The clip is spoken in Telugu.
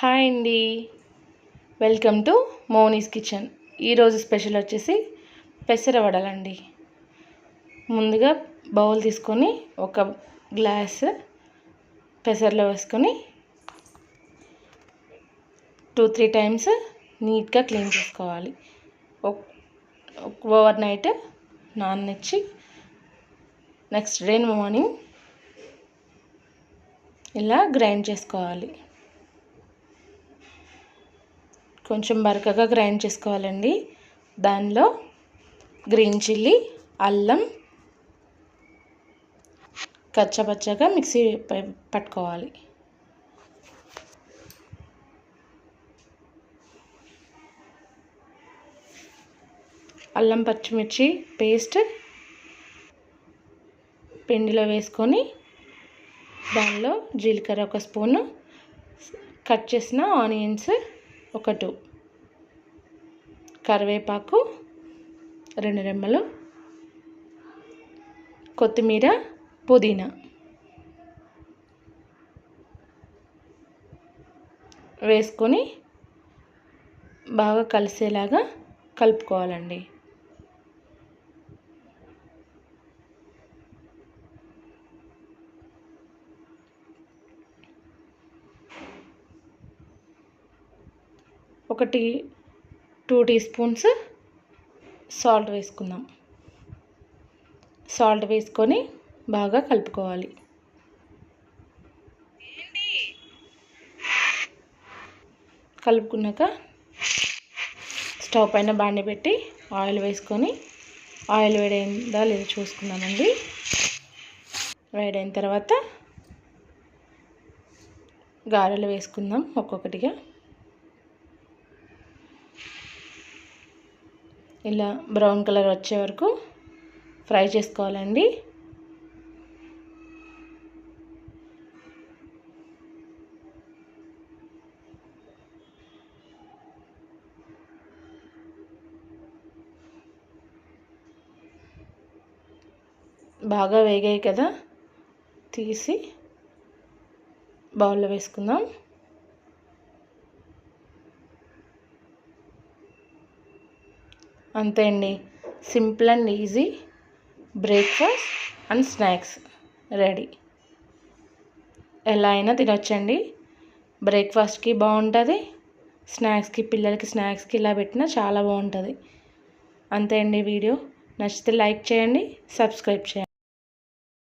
హాయ్ అండి. Welcome to Moni's kitchen. ఈరోజు స్పెషల్ వచ్చేసి పెసర వడలండి. ముందుగా బౌల్ తీసుకొని ఒక గ్లాస్ పెసరలో వేసుకొని టూ త్రీ టైమ్స్ నీట్గా క్లీన్ చేసుకోవాలి. ఓవర్ నైట్ నాననిచ్చి నెక్స్ట్ డే మార్నింగ్ ఇలా గ్రైండ్ చేసుకోవాలి. కొంచెం బరకగా గ్రైండ్ చేసుకోవాలండి. దానిలో గ్రీన్ చిల్లీ అల్లం కచ్చపచ్చగా మిక్సీ పట్టుకోవాలి. అల్లం పచ్చిమిర్చి పేస్ట్ పిండిలో వేసుకొని దానిలో జీలకర్ర ఒక స్పూను కట్ చేసిన ఆనియన్స్ ఒక టూ కరివేపాకు రెండు రెమ్మలు. కొత్తిమీర పుదీనా. వేసుకొని బాగా కలిసేలాగా కలుపుకోవాలండి. ఒకటి టూ టీ స్పూన్స్ సాల్ట్ వేసుకుందాం. సాల్ట్ వేసుకొని బాగా కలుపుకోవాలి. కలుపుకున్నాక స్టవ్ పైన బాండి పెట్టి ఆయిల్ వేసుకొని ఆయిల్ వేడైందా లేదా చూసుకుందామండి. వేడైన తర్వాత గారెలు వేసుకుందాం ఒక్కొక్కటిగా. ఇలా బ్రౌన్ కలర్ వచ్చే వరకు ఫ్రై చేసుకోవాలండి. బాగా వేగాయి కదా తీసి బౌల్లో వేసుకుందాం. అంతే అండి. Simple and easy. Breakfast and snacks ready. ఎలా అయినా తినొచ్చండి. బ్రేక్ఫాస్ట్కి బాగుంటుంది స్నాక్స్కి పిల్లలకి స్నాక్స్కి ఇలా పెట్టినా చాలా బాగుంటుంది అంతే అండి వీడియో. నచ్చితే లైక్ చేయండి సబ్స్క్రైబ్ చేయండి.